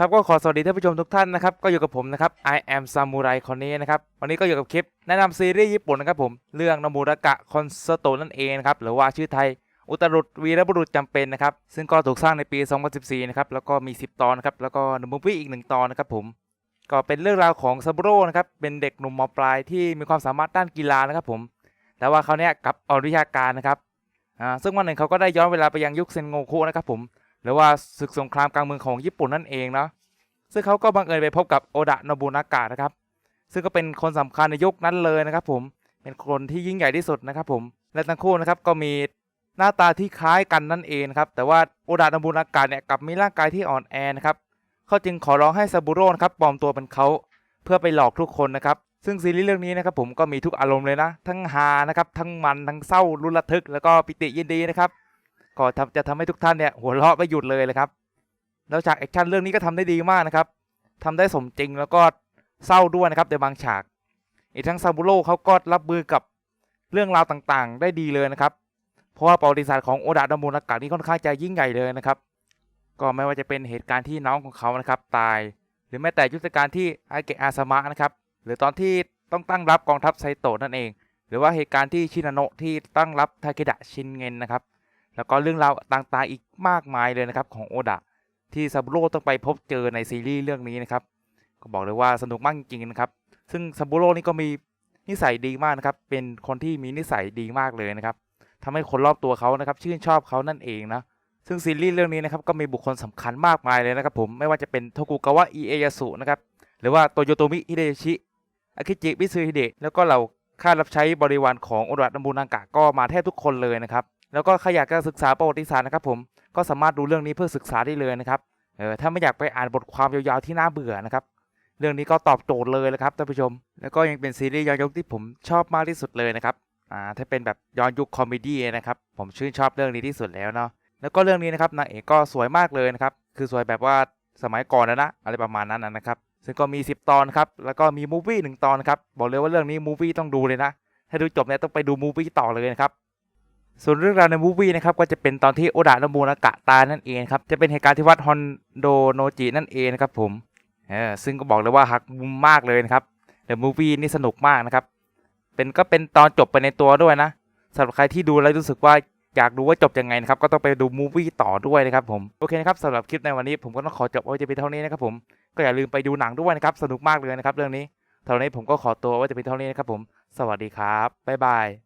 ครับก็ขอสวัสดีท่านผู้ชมทุกท่านนะครับก็อยู่กับผมนะครับ I am Samurai คนนี้นะครับวันนี้ก็อยู่กับคลิปแนะนำซีรีส์ญี่ปุ่นนะครับผมเรื่องนมูรากะคอนสโตนั่นเองนะครับหรือว่าชื่อไทย อุตรุดวีรบุรุษจำเป็นนะครับซึ่งก็ถูกสร้างในปี 2014 นะครับแล้วก็มี 10 ตอนนะครับแล้วก็หนึ่งมูฟี่อีกหนึ่งตอนนะครับผมก็เป็นเรื่องราวของซาบุโร่นะครับเป็นเด็กหนุ่มมปลายที่มีความสามารถด้านกีฬานะครับผมแต่ว่าเขาเนี้ยกับอาวิชาการนะครับอ่าซึ่งวันหนึ่งเขาก็ได้ย้อนเวลาไปยังยุคเซนโงคุนะครับผม หรือว่าศึกสงครามกลางเมืองของญี่ปุ่นนั่นเองเนาะซึ่งเขาก็บังเอิญไปพบกับโอดะโนบุนากะนะครับ ซึ่งก็เป็นคนสำคัญในยุคนั้นเลยนะครับ ผมเป็นคนที่ยิ่งใหญ่ที่สุดนะครับผมและทั้งคู่นะครับก็มีหน้าตาที่คล้ายกันนั่นเองครับแต่ว่าโอดะโนบุนากะเนี่ยกลับมีร่างกายที่อ่อนแอนะครับเขาจึงขอร้องให้ซาบุโร่นะครับปลอมตัวเป็นเขาเพื่อไปหลอกทุกคนนะครับซึ่งซีรีส์เรื่องนี้นะครับผมก็มีทุกอารมณ์เลยนะ ทั้งฮานะครับทั้งมันทั้งเศร้ารุนระทึกแล้วก็ปิติยินดีนะครับ ก็ทำจะทำให้ทุกท่านเนี่ยหัวเราะไม่หยุดเลยเลยครับ แล้วฉากแอคชั่นเรื่องนี้ก็ทำได้ดีมากนะครับทำได้สมจริงแล้วก็เศร้าด้วยนะครับในบางฉาก อีกทั้งซาบุโร่เขาก็รับมือกับเรื่องราวต่างๆ ได้ดีเลยนะครับ เพราะว่าประวัติศาสตร์ของโอดะดามูนากะนี่ค่อนข้างจะยิ่งใหญ่เลยนะครับ ก็ไม่ว่าจะเป็นเหตุการณ์ที่น้องของเขานะครับ ตาย หรือแม้แต่ยุทธการที่อาเกะอาซามะนะครับ หรือตอนที่ต้องตั้งรับกองทัพไซโตะนั่นเอง หรือว่าเหตุการณ์ที่ชินาโนะที่ตั้งรับทาเคดะชินเงินนะครับ แล้วก็เรื่องราวต่างๆอีกมากมายเลยนะครับของโอดะที่ซาบุโร่ต้องไปพบเจอในซีรีส์เรื่องนี้นะครับก็บอกเลยว่าสนุกมากจริงๆนะครับ ซึ่งซาบุโร่นี่ก็มีนิสัยดีมากนะครับ เป็นคนที่มีนิสัยดีมากเลยนะครับทำให้คนรอบตัวเขานะครับชื่นชอบเขานั่นเองนะซึ่งซีรีส์เรื่องนี้นะครับก็มีบุคคลสำคัญมากมายเลยนะครับผมไม่ว่าจะเป็นโทกุกาวะอิเอยาสุนะครับหรือว่าโตโยโตมิฮิเดชิอากิจิมิซึฮิเดะแล้วก็เหล่าข้ารับใช้บริวารของโอดะนัมบูนากะก็มาแทบทุกคนเลยนะครับ แล้วก็ใครอยากจะศึกษาประวัติศาสตร์นะครับผมก็สามารถดูเรื่องนี้เพื่อศึกษาได้เลยนะครับเออถ้าไม่อยากไปอ่านบทความยาวๆที่น่าเบื่อนะครับ เรื่องนี้ก็ตอบโจทย์เลยนะครับท่านผู้ชม แล้วก็ยังเป็นซีรีส์ย้อนยุคที่ผมชอบมากที่สุดเลยนะครับอ่าถ้าเป็นแบบย้อนยุคคอมเมดี้นะครับผมชื่นชอบเรื่องนี้ที่สุดแล้วเนาะแล้วก็เรื่องนี้นะครับนางเอกก็สวยมากเลยนะครับคือสวยแบบว่าสมัยก่อนนะนะอะไรประมาณนั้นนะนะครับซึ่งก็มี 10 ตอนครับแล้วก็มีมูฟวี่หนึ่งตอนครับบอกเลยว่าเรื่องนี้มูฟวี่ต้องดูเลยนะถ้าดูจบเนี่ยต้องไปดูมูฟวี่ต่อเลยนะครับ ส่วนเรื่องราวในมูฟวี่นะครับก็จะเป็นตอนที่โอดะนบูนากะตายนั่นเองครับจะเป็นเหตุการณ์ที่วัดฮอนโดโนจินั่นเองนะครับผมเออซึ่งก็บอกเลยว่าหักมุมมากเลยนะครับเดอะมูฟวี่นี่สนุกมากนะครับเป็นก็เป็นตอนจบไปในตัวด้วยนะสำหรับใครที่ดูแล้วรู้สึกว่าอยากดูว่าจบยังไงนะครับก็ต้องไปดูมูฟวี่ต่อด้วยนะครับผมโอเคนะครับสำหรับคลิปในวันนี้ผมก็ต้องขอจบเอาไว้จะเป็นเท่านี้นะครับผมก็อย่าลืมไปดูหนังด้วยนะครับสนุกมากเลยนะครับเรื่องนี้เท่านี้ผมก็ขอตัวไว้จะเป็นเท่านี้นะครับผม สวัสดีครับบ๊ายบาย